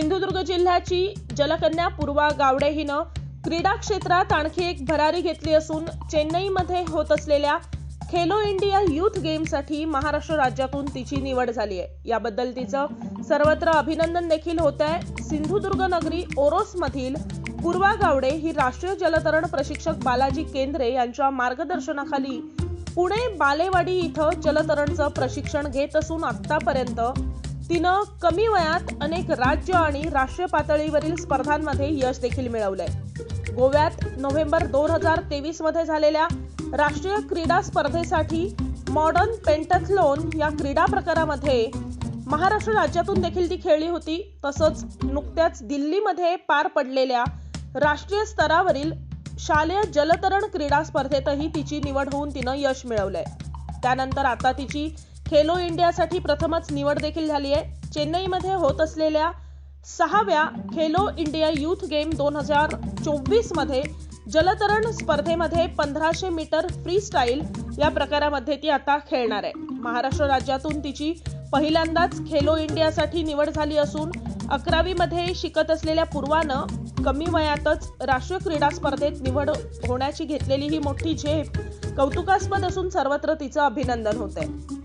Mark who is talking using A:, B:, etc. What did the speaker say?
A: सिंधुदुर्ग जिल्ह्याची जलकन्या पूर्वा गावडे हिनं क्रीडा क्षेत्रात आणखी एक भरारी घेतली असून चेन्नईमध्ये होत असलेल्या खेलो इंडिया युथ गेमसाठी महाराष्ट्र राज्यातून तिची निवड झाली आहे. याबद्दल तिचं सर्वत्र अभिनंदन देखील होत आहे. सिंधुदुर्ग नगरी ओरोसमधील पूर्वा गावडे ही राष्ट्रीय जलतरण प्रशिक्षक बालाजी केंद्रे यांच्या मार्गदर्शनाखाली पुणे बालेवाडी इथं जलतरणचं प्रशिक्षण घेत असून आतापर्यंत तिनं कमी वयात अनेक राज्य आणि राष्ट्रीय पातळीवरील स्पर्धांमध्ये यश देखील मिळवलंय. गोव्यात नोव्हेंबर दोन हजार तेवीसमध्ये झालेल्या राष्ट्रीय क्रीडा स्पर्धेसाठी मॉडर्न पेंटथलोन या क्रीडा प्रकारामध्ये महाराष्ट्र राज्यातून देखील ती खेळली होती. तसंच नुकत्याच दिल्लीमध्ये पार पडलेल्या राष्ट्रीय स्तरावरील शालेय जलतरण क्रीडा स्पर्धेतही तिची निवड होऊन तिनं यश मिळवलंय. त्यानंतर आता तिची खेलो इंडियासाठी प्रथमच निवड देखील झाली आहे. चेन्नईमध्ये होत असलेल्या सहाव्या खेलो इंडिया युथ गेम दोन हजार चोवीसमध्ये जलतरण स्पर्धेमध्ये पंधराशे मीटर फ्री स्टाईल या प्रकारामध्ये ती आता खेळणार आहे. महाराष्ट्र राज्यातून तिची पहिल्यांदाच खेलो इंडियासाठी निवड झाली असून अकरावी मध्ये शिकत असलेल्या पूर्वानं कमी वयातच राष्ट्रीय क्रीडा स्पर्धेत निवड होण्याची घेतलेली ही मोठी झेप कौतुकास्पद असून सर्वत्र तिचं अभिनंदन होत आहे